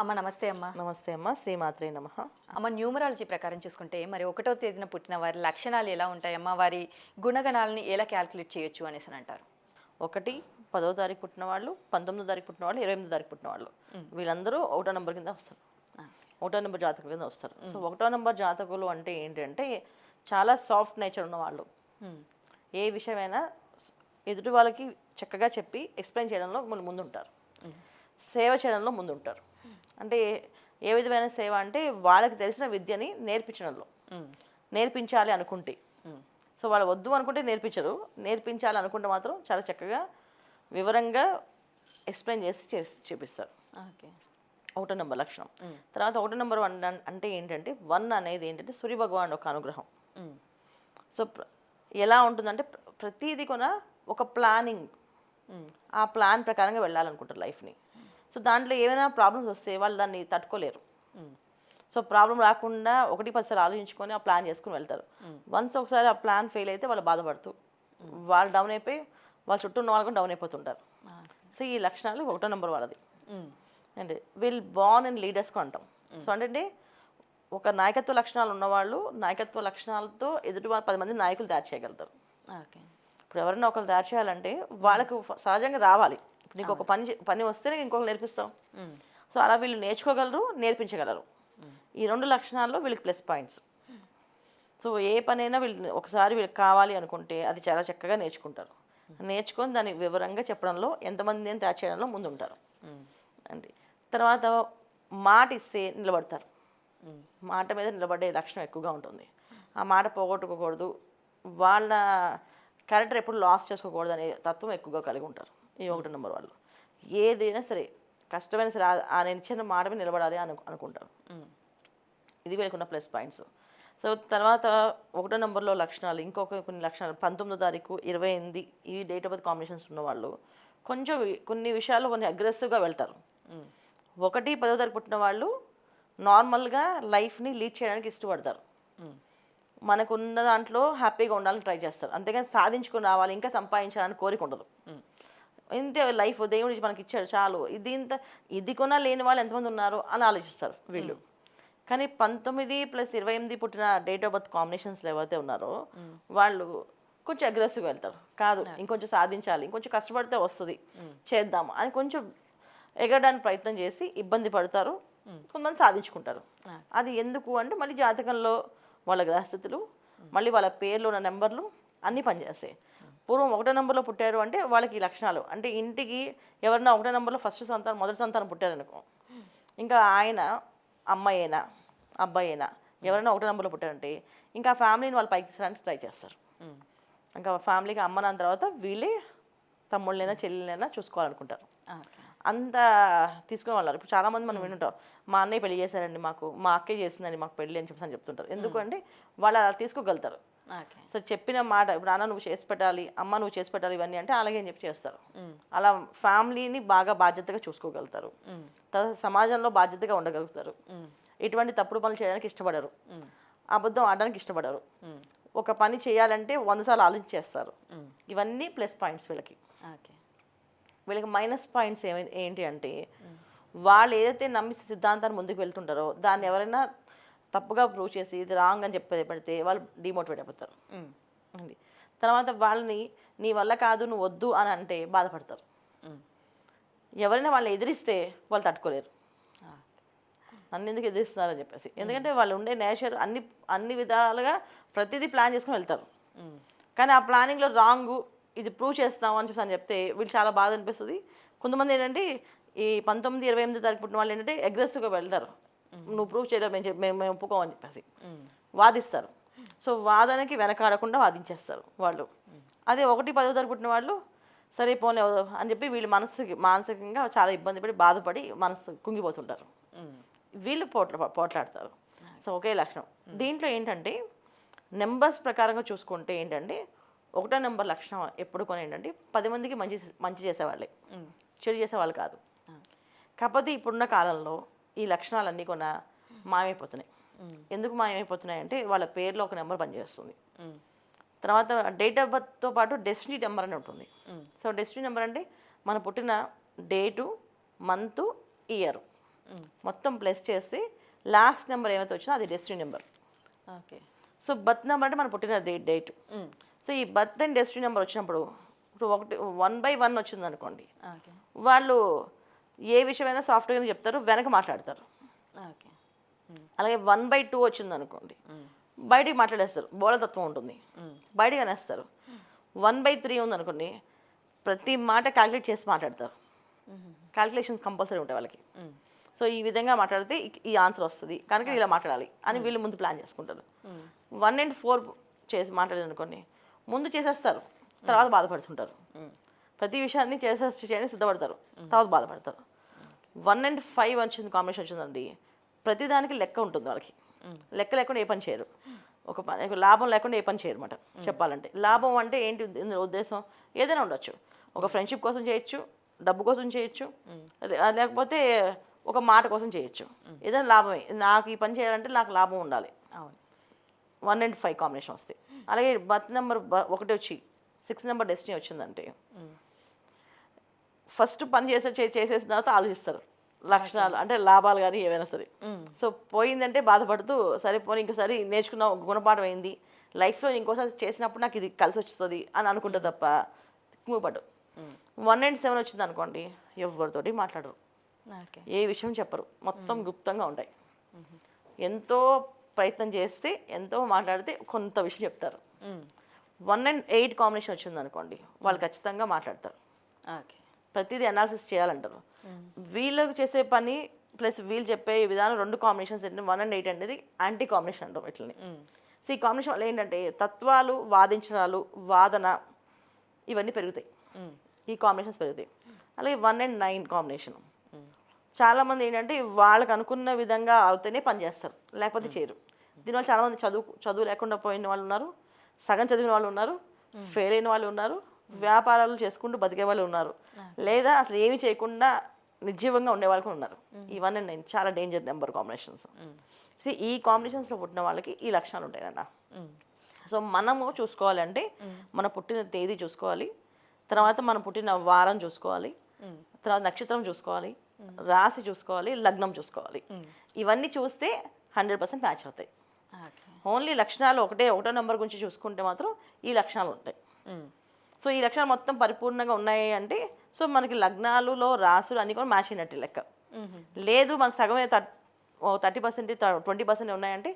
అమ్మ నమస్తే అమ్మ. నమస్తే అమ్మ శ్రీమాత్రే నమ. అమ్మ న్యూమరాలజీ ప్రకారం చూసుకుంటే మరి ఒకటో తేదీన పుట్టిన వారి లక్షణాలు ఎలా ఉంటాయమ్మా వారి గుణగణాలని ఎలా క్యాల్కులేట్ చేయొచ్చు అనేసి అని అంటారు. ఒకటి పదో తారీఖు పుట్టిన వాళ్ళు పంతొమ్మిదో తారీఖు పుట్టిన వాళ్ళు ఇరవై ఎనిమిదో తారీఖు పుట్టిన వాళ్ళు. వీళ్ళందరూ ఒకటో నెంబర్ కింద వస్తారు. ఒకటో నెంబర్ జాతకుల కింద వస్తారు. సో ఒకటో నెంబర్ జాతకులు అంటే ఏంటంటే చాలా సాఫ్ట్ నేచర్ ఉన్న వాళ్ళు. ఏ విషయమైనా ఎదుటి వాళ్ళకి చక్కగా చెప్పి ఎక్స్ప్లెయిన్ చేయడంలో ముందు ముందుంటారు. సేవ చేయడంలో ముందుంటారు. అంటే ఏ విధమైన సేవ అంటే వాళ్ళకి తెలిసిన విద్యని నేర్పించడంలో. నేర్పించాలి అనుకుంటే. సో వాళ్ళు వద్దు అనుకుంటే నేర్పించరు. నేర్పించాలి అనుకుంటే మాత్రం చాలా చక్కగా వివరంగా ఎక్స్ప్లెయిన్ చేసి చూపిస్తారు. ఓకే. ఒకటో నెంబర్ లక్షణం. తర్వాత ఒకటో నెంబర్ వన్ అంటే ఏంటంటే వన్ అనేది ఏంటంటే సూర్య భగవాన్ ఒక అనుగ్రహం. సో ఎలా ఉంటుందంటే ప్ర- ప్రతిదీ కూడా ఒక ప్లానింగ్. ఆ ప్లాన్ ప్రకారంగా వెళ్ళాలనుకుంటారు లైఫ్ని. సో దాంట్లో ఏమైనా ప్రాబ్లమ్స్ వస్తే వాళ్ళు దాన్ని తట్టుకోలేరు. సో ప్రాబ్లం రాకుండా ఒకటి పదిసార్లు ఆలోచించుకొని ఆ ప్లాన్ చేసుకుని వెళ్తారు. వన్స్ ఒకసారి ఆ ప్లాన్ ఫెయిల్ అయితే వాళ్ళు బాధపడుతూ వాళ్ళు డౌన్ అయిపోయి వాళ్ళ చుట్టూ ఉన్న వాళ్ళు కూడా డౌన్ అయిపోతుంటారు. సో ఈ లక్షణాలు ఒకటో నెంబర్ వాళ్ళది. అంటే వీల్ బాన్ అండ్ లీడర్స్కు అంటాం. సో అంటే ఒక నాయకత్వ లక్షణాలు ఉన్నవాళ్ళు నాయకత్వ లక్షణాలతో ఎదుటి వాళ్ళు పది మంది నాయకులు తయారు చేయగలుగుతారు. ఇప్పుడు ఎవరైనా ఒకరు తయారు చేయాలంటే వాళ్ళకు సహజంగా రావాలి. నీకు ఒక పని పని వస్తే నీకు ఇంకొకరు నేర్పిస్తాం సో అలా వీళ్ళు నేర్చుకోగలరు నేర్పించగలరు. ఈ రెండు లక్షణాల్లో వీళ్ళకి ప్లస్ పాయింట్స్. సో ఏ పనైనా వీళ్ళు ఒకసారి వీళ్ళకి కావాలి అనుకుంటే అది చాలా చక్కగా నేర్చుకుంటారు. నేర్చుకొని దాన్ని వివరంగా చెప్పడంలో ఎంతమందిని తయారు చేయడంలో ముందుంటారు. అంటే తర్వాత మాట ఇస్తే నిలబడతారు మాట మీద నిలబడే లక్షణం ఎక్కువగా ఉంటుంది. ఆ మాట పోగొట్టుకోకూడదు. వాళ్ళ క్యారెక్టర్ ఎప్పుడు లాస్ చేసుకోకూడదు అనే తత్వం ఎక్కువగా కలిగి ఉంటారు. ఈ ఒకటి నెంబర్ వాళ్ళు. ఏదైనా సరే కష్టమైన సరే నేను ఇచ్చిన మాట మీద నిలబడాలి అను అనుకుంటారు. ఇది వీళ్ళకున్న ప్లస్ పాయింట్స్. సో తర్వాత ఒకటో నెంబర్లో లక్షణాలు ఇంకొక కొన్ని లక్షణాలు. పంతొమ్మిదో తారీఖు ఇరవై ఎనిమిది ఈ డేట్ ఆఫ్ బర్త్ కాంబినేషన్స్ ఉన్న వాళ్ళు కొంచెం కొన్ని విషయాలు కొన్ని అగ్రెసివ్గా వెళ్తారు. ఒకటి పదో తారీఖు పుట్టిన వాళ్ళు నార్మల్గా లైఫ్ని లీడ్ చేయడానికి ఇష్టపడతారు. ఉమ్, మనకు ఉన్న దాంట్లో హ్యాపీగా ఉండాలని ట్రై చేస్తారు. అంతేగాని సాధించుకుని రావాలి ఇంకా సంపాదించాలని కోరిక ఉండదు. ఇంతే లైఫ్ దేవుడు మనకి ఇచ్చాడు చాలు. ఇది ఇంత ఇది కొన్నా లేని వాళ్ళు ఎంతమంది ఉన్నారు అని ఆలోచిస్తారు వీళ్ళు. కానీ పంతొమ్మిది ప్లస్ ఇరవై ఎనిమిది పుట్టిన డేట్ ఆఫ్ బర్త్ కాంబినేషన్స్లో ఎవరైతే ఉన్నారో వాళ్ళు కొంచెం అగ్రెసివ్గా వెళ్తారు. కాదు ఇంకొంచెం సాధించాలి ఇంకొంచెం కష్టపడితే వస్తుంది. చేద్దాం అని కొంచెం ఎగరడానికి ప్రయత్నం చేసి ఇబ్బంది పడతారు. కొంతమంది సాధించుకుంటారు. అది ఎందుకు అంటే మళ్ళీ జాతకంలో వాళ్ళ గ్రహస్థితులు మళ్ళీ వాళ్ళ పేర్లు ఉన్న నెంబర్లు అన్నీ పనిచేస్తాయి. పూర్వం ఒకటో నెంబర్లో పుట్టారు అంటే వాళ్ళకి ఈ లక్షణాలు. అంటే ఇంటికి ఎవరన్నా ఒకటో నెంబర్లో ఫస్ట్ సంతానం మొదటి సంతానం పుట్టారనుకో. ఇంకా ఆయన అమ్మాయి అయినా అబ్బాయి అయినా ఎవరైనా ఒకటో నెంబర్లో పుట్టారంటే ఇంకా ఫ్యామిలీని వాళ్ళు పైకి తీసడానికి ట్రై చేస్తారు. ఇంకా ఫ్యామిలీకి అమ్మ నాన్న తర్వాత వీళ్ళే తమ్ముళ్ళైనా చెల్లెలైనా చూసుకోవాలనుకుంటారు. అంత తీసుకునే వాళ్ళు ఇప్పుడు చాలామంది మనం వింటుంటాం మా అన్నయ్య పెళ్ళి చేశారండి మాకు మా అక్కయ్య చేసిందండి మాకు పెళ్ళి అని చెప్పేసి అని చెప్తుంటారు. ఎందుకంటే వాళ్ళు అలా తీసుకోగలుగుతారు. సో చెప్పిన మాట ఇప్పుడు నాన్న నువ్వు చేసి పెట్టాలి అమ్మ నువ్వు చేసి పెట్టాలి ఇవన్నీ అంటే అలాగే అని చెప్పి చేస్తారు. అలా ఫ్యామిలీని బాగా బాధ్యతగా చూసుకోగలుగుతారు. తర్వాత సమాజంలో బాధ్యతగా ఉండగలుగుతారు. ఉమ్, ఎటువంటి తప్పుడు పనులు చేయడానికి ఇష్టపడరు. అబద్ధం ఆడడానికి ఇష్టపడరు. ఒక పని చేయాలంటే వంద సార్లు ఆలోచించి చేస్తారు ఉమ్, ఇవన్నీ ప్లస్ పాయింట్స్ వీళ్ళకి. వీళ్ళకి మైనస్ పాయింట్స్ ఏంటి అంటే వాళ్ళు ఏదైతే నమ్మి సిద్ధాంతాన్ని ముందుకు వెళ్తుంటారో దాన్ని ఎవరైనా తప్పుగా ప్రూవ్ చేసి ఇది రాంగ్ అని చెప్పి పెడితే వాళ్ళు డిమోటివేట్ అయిపోతారు. అది. తర్వాత వాళ్ళని నీ వల్ల కాదు నువ్వు వద్దు అని అంటే బాధపడతారు. ఎవరైనా వాళ్ళని ఎదిరిస్తే వాళ్ళు తట్టుకోలేరు. నన్ను ఎందుకు ఎదిరిస్తున్నారని చెప్పేసి. ఎందుకంటే వాళ్ళు ఉండే నేచర్ అన్ని అన్ని విధాలుగా ప్రతిదీ ప్లాన్ చేసుకొని వెళ్తారు. కానీ ఆ ప్లానింగ్లో రాంగ్ ఇది ప్రూవ్ చేస్తాం అని చెప్పి అని చెప్తే వీళ్ళు చాలా బాధ అనిపిస్తుంది. కొంతమంది ఏంటంటే ఈ పంతొమ్మిది ఇరవై ఎనిమిది తారీఖు పుట్టిన వాళ్ళు ఏంటంటే అగ్రెసివ్గా వెళ్తారు. నువ్వు ప్రూవ్ చేయడం మేము మేము మేము ఒప్పుకోమని చెప్పేసి. వాదిస్తారు. సో వాదనకి వెనకాడకుండా వాదించేస్తారు వాళ్ళు. అదే ఒకటి పదో తరగతి పుట్టిన వాళ్ళు సరే పోలే అని చెప్పి వీళ్ళు మనసుకి మానసికంగా చాలా ఇబ్బంది పడి బాధపడి మనసు కుంగిపోతుంటారు. వీళ్ళు పోట్ల పోట్లాడతారు. సో ఒకే లక్షణం. దీంట్లో ఏంటంటే నెంబర్స్ ప్రకారంగా చూసుకుంటే ఏంటంటే ఒకటో నెంబర్ లక్షణం ఎప్పుడు కొని ఏంటంటే పది మందికి మంచి మంచి చేసేవాళ్ళే. చెడు చేసేవాళ్ళు కాదు. కాకపోతే ఇప్పుడున్న కాలంలో ఈ లక్షణాలన్నీ కూడా మాయమైపోతున్నాయి. ఎందుకు మాయమైపోతున్నాయి అంటే వాళ్ళ పేర్లో ఒక నెంబర్ పనిచేస్తుంది తర్వాత డేట్ ఆఫ్ బర్త్తో పాటు డెస్టినీ నెంబర్ అని ఉంటుంది. సో డెస్టినీ నెంబర్ అంటే మన పుట్టిన డేటు మంత్ ఇయర్. మొత్తం ప్లస్ చేస్తే లాస్ట్ నెంబర్ ఏమైతే వచ్చినా అది destiny number. Okay. So birth number అంటే మనం పుట్టిన డేట్. డేట్ సో ఈ బర్త్ అండ్ డెస్టినీ నెంబర్ వచ్చినప్పుడు ఇప్పుడు ఒకటి వన్ బై వన్ వచ్చింది అనుకోండి వాళ్ళు ఏ విషయమైనా సాఫ్ట్వేర్ చెప్తారు వెనక మాట్లాడతారు. అలాగే వన్ బై టూ వచ్చింది అనుకోండి బయటికి మాట్లాడేస్తారు బోళతత్వం ఉంటుంది. బయటికి అనేస్తారు. వన్ బై త్రీ ఉంది అనుకోండి ప్రతి మాట క్యాలిక్యులేట్ చేసి మాట్లాడతారు. క్యాలిక్యులేషన్స్ కంపల్సరీ ఉంటాయి వాళ్ళకి. సో ఈ విధంగా మాట్లాడితే ఈ- ఈ ఆన్సర్ వస్తుంది. కనుక ఇలా మాట్లాడాలి అని వీళ్ళు ముందు ప్లాన్ చేసుకుంటారు. వన్ అండ్ ఫోర్ చేసి మాట్లాడేది అనుకోండి ముందు చేసేస్తారు తర్వాత బాధపడుతుంటారు. ప్రతి విషయాన్ని చేసే చేయడానికి సిద్ధపడతారు తర్వాత బాధపడతారు. వన్ అండ్ ఫైవ్ వచ్చింది కాంబినేషన్ వచ్చిందండి. ప్రతిదానికి లెక్క ఉంటుంది వాళ్ళకి. లెక్క లేకుండా ఏ పని చేయరు. ఒక పని లాభం లేకుండా ఏ పని చేయరు అనమాట చెప్పాలంటే. లాభం అంటే ఏంటి ఇందులో ఉద్దేశం? ఏదైనా ఉండొచ్చు. ఒక ఫ్రెండ్షిప్ కోసం చేయొచ్చు డబ్బు కోసం చేయొచ్చు లేకపోతే ఒక మాట కోసం చేయొచ్చు. ఏదైనా లాభమే. నాకు ఈ పని చేయాలంటే నాకు లాభం ఉండాలి. అవును. వన్ అండ్ ఫైవ్ కాంబినేషన్ వస్తాయి. అలాగే బర్త్ నెంబర్ ఒకటి వచ్చి సిక్స్ నెంబర్ డెస్టినీ వచ్చిందంటే. ఫస్ట్ పని చేసే చేసేసిన తర్వాత ఆలోచిస్తారు. లక్షణాలు అంటే లాభాలు కానీ ఏవైనా సరే. సో పోయిందంటే బాధపడుతూ సరే పోనీ ఇంకోసారి నేర్చుకున్న ఒక గుణపాఠం అయింది లైఫ్లో ఇంకోసారి చేసినప్పుడు నాకు ఇది కలిసి వస్తుంది అని అనుకుంటే తప్ప మూపడు వన్ అండ్ సెవెన్ వచ్చింది అనుకోండి ఎవరితోటి మాట్లాడరు. ఓకే. ఏ విషయం చెప్పరు. మొత్తం గుప్తంగా ఉంటాయి. ఎంతో ప్రయత్నం చేస్తే ఎంతో మాట్లాడితే కొంత విషయం చెప్తారు. వన్ అండ్ ఎయిట్ కాంబినేషన్ వచ్చింది అనుకోండి వాళ్ళు ఖచ్చితంగా మాట్లాడతారు. ఓకే. ప్రతిదీ అనాలిసిస్ చేయాలంటారు. వీళ్ళకు చేసే పని ప్లస్ వీళ్ళు చెప్పే విధానం రెండు కాంబినేషన్స్ ఏంటి? వన్ అండ్ ఎయిట్ అనేది యాంటీ కాంబినేషన్ అంటాం ఇట్లని సో ఈ కాంబినేషన్ వల్ల ఏంటంటే తత్వాలు వాదించడాలు వాదన ఇవన్నీ పెరుగుతాయి. ఈ కాంబినేషన్స్ పెరుగుతాయి. అలాగే వన్ అండ్ నైన్ కాంబినేషన్ చాలామంది ఏంటంటే వాళ్ళకి అనుకున్న విధంగా అవుతేనే పని చేస్తారు. లేకపోతే చేయరు. దీనివల్ల చాలామంది చదువు చదువు లేకుండా పోయిన వాళ్ళు ఉన్నారు సగం చదివిన వాళ్ళు ఉన్నారు ఫెయిల్ అయిన వాళ్ళు ఉన్నారు వ్యాపారాలు చేసుకుంటూ బతికే వాళ్ళు ఉన్నారు. లేదా అసలు ఏమీ చేయకుండా నిర్జీవంగా ఉండే వాళ్ళు ఉన్నారు. అండ్ నైన్ చాలా డేంజర్ నెంబర్ కాంబినేషన్స్ సో ఈ కాంబినేషన్స్లో పుట్టిన వాళ్ళకి ఈ లక్షణాలు ఉంటాయన్న సో మనము చూసుకోవాలంటే మన పుట్టిన తేదీ చూసుకోవాలి. తర్వాత మనం పుట్టిన వారం చూసుకోవాలి. తర్వాత నక్షత్రం చూసుకోవాలి. రాశి చూసుకోవాలి. లగ్నం చూసుకోవాలి. ఇవన్నీ చూస్తే హండ్రెడ్ పర్సెంట్ మ్యాచ్ అవుతాయి. ఓన్లీ లక్షణాలు ఒకటే ఒకటో నెంబర్ గురించి చూసుకుంటే మాత్రం ఈ లక్షణాలు ఉంటాయి. సో ఈ లక్షణాలు మొత్తం పరిపూర్ణంగా ఉన్నాయి అంటే సో మనకి లగ్నాలులో రాసులు అన్నీ కూడా మ్యాచ్ అయినట్టు లెక్క. లేదు మనకు సగమే థర్టీ పర్సెంట్ ట్వంటీ పర్సెంట్ ఉన్నాయంటే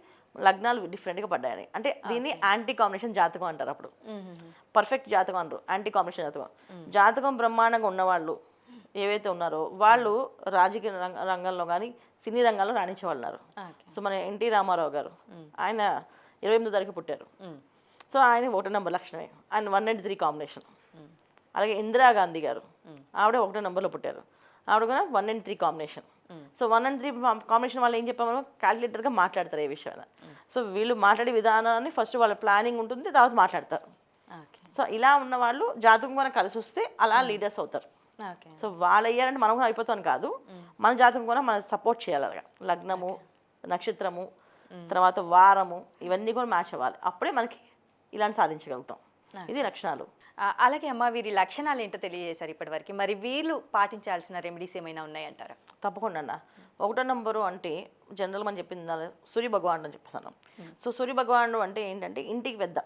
లగ్నాలు డిఫరెంట్గా పడ్డాయని. అంటే దీన్ని యాంటీ కాంబినేషన్ జాతకం అంటారు అప్పుడు. పర్ఫెక్ట్ జాతకం అనరు యాంటీ కాంబినేషన్ జాతకం జాతకం బ్రహ్మాండంగా ఉన్నవాళ్ళు ఏవైతే ఉన్నారో వాళ్ళు రాజకీయ రంగ రంగంలో కానీ సినీ రంగంలో రాణించే వాళ్ళు ఉన్నారు సో మన ఎన్టీ రామారావు గారు ఆయన ఇరవై ఎనిమిదో తారీఖు పుట్టారు. సో ఆయన ఒకటో నెంబర్ లక్షణమే. ఆయన వన్ నైంటీ త్రీ కాంబినేషన్ అలాగే ఇందిరాగాంధీ గారు. ఆవిడ ఒకటో నెంబర్లో పుట్టారు. ఆవిడ కూడా one and three combination so one and three combination వాళ్ళు ఏం చెప్పాము క్యాలిక్యులేటర్గా మాట్లాడతారు ఏ విషయాన్ని సో వీళ్ళు మాట్లాడే విధానాన్ని ఫస్ట్ వాళ్ళ ప్లానింగ్ ఉంటుంది తర్వాత మాట్లాడతారు. సో ఇలా ఉన్న వాళ్ళు జాతకం కూడా కలిసి వస్తే అలా లీడర్స్ అవుతారు. ఓకే సో వాళ్ళు అయ్యారంటే మనం కూడా అయిపోతాం కాదు. మన జాతకం కూడా మనం సపోర్ట్ చేయాలి అలాగా. లగ్నము నక్షత్రము తర్వాత వారము ఇవన్నీ కూడా మ్యాచ్ అవ్వాలి. అప్పుడే మనకి ఇలాంటి సాధించగలుగుతాం. ఇది లక్షణాలు. అలాగే అమ్మ వీరి లక్షణాలు ఏంటో తెలియజేశారు ఇప్పటివరకు. మరి వీళ్ళు పాటించాల్సిన రెమెడీస్ ఏమైనా ఉన్నాయంటారా తప్పకుండా అన్న. ఒకటో నంబరు అంటే జనరల్ మనం చెప్పింది సూర్య భగవానుడు అని చెప్పేసాను. సో సూర్య భగవానుడు అంటే ఏంటంటే ఇంటికి పెద్ద.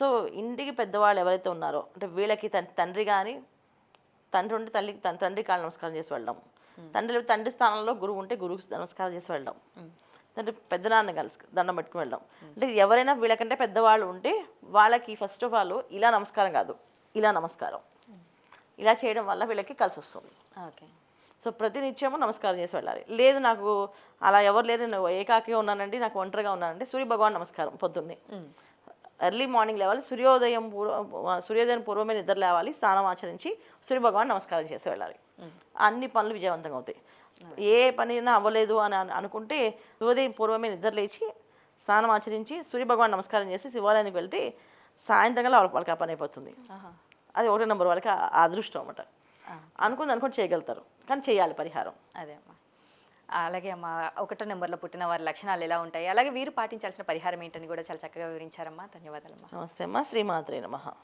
సో ఇంటికి పెద్దవాళ్ళు ఎవరైతే ఉన్నారో అంటే వీళ్ళకి తన్- తండ్రి కానీ తండ్రి ఉంటే తల్లి తన తండ్రి కాళ్ళు నమస్కారం చేసి వెళ్ళడం. తండ్రి తండ్రి స్థానంలో గురువు ఉంటే గురువుకి నమస్కారం చేసి వెళ్ళడం. తండ్రి పెద్దనాన్న కలిసి దండం పెట్టుకుని వెళ్ళడం అంటే ఎవరైనా వీళ్ళకంటే పెద్దవాళ్ళు ఉంటే వాళ్ళకి ఫస్ట్ ఆఫ్ ఆల్ ఇలా నమస్కారం కాదు. ఇలా నమస్కారం. ఇలా చేయడం వల్ల వీళ్ళకి కలిసి వస్తుంది. ఓకే. సో ప్రతి నిత్యము నమస్కారం చేసి వెళ్ళాలి. లేదు నాకు అలా ఎవరు లేరు నేను ఏకాకిగా ఉన్నానండి నాకు ఒంటరిగా ఉన్నానంటే సూర్య భగవాన్ నమస్కారం పొద్దున్నే. ఎర్లీ మార్నింగ్ లేవాలి సూర్యోదయం పూర్వ సూర్యోదయం పూర్వమే నిద్ర లేవాలి స్నానం ఆచరించి సూర్య భగవాన్ నమస్కారం చేసి వెళ్ళాలి. అన్ని పనులు విజయవంతంగా అవుతాయి. ఏ పని అయినా అవ్వలేదు అని అను- అనుకుంటే సూర్యోదయం పూర్వమే నిద్ర లేచి స్నానం ఆచరించి సూర్య భగవాన్ నమస్కారం చేసి శివాలయానికి వెళ్తే సాయంత్రంగా వాళ్ళకి వాళ్ళకి ఆ పని అయిపోతుంది. అది ఒకటో నెంబర్ వాళ్ళకి అదృష్టం అన్నమాట. అనుకుంది అనుకుంటే చేయగలుగుతారు. కానీ చేయాలి పరిహారం. అదే అమ్మా. అలాగే అమ్మా ఒకటో నెంబర్లో పుట్టిన వారి లక్షణాలు ఎలా ఉంటాయి? అలాగే వీరు పాటించాల్సిన పరిహారం ఏంటని కూడా చాలా చక్కగా వివరించారమ్మా. ధన్యవాదాలమ్మా. నమస్తే అమ్మా. శ్రీమాత్రే నమః.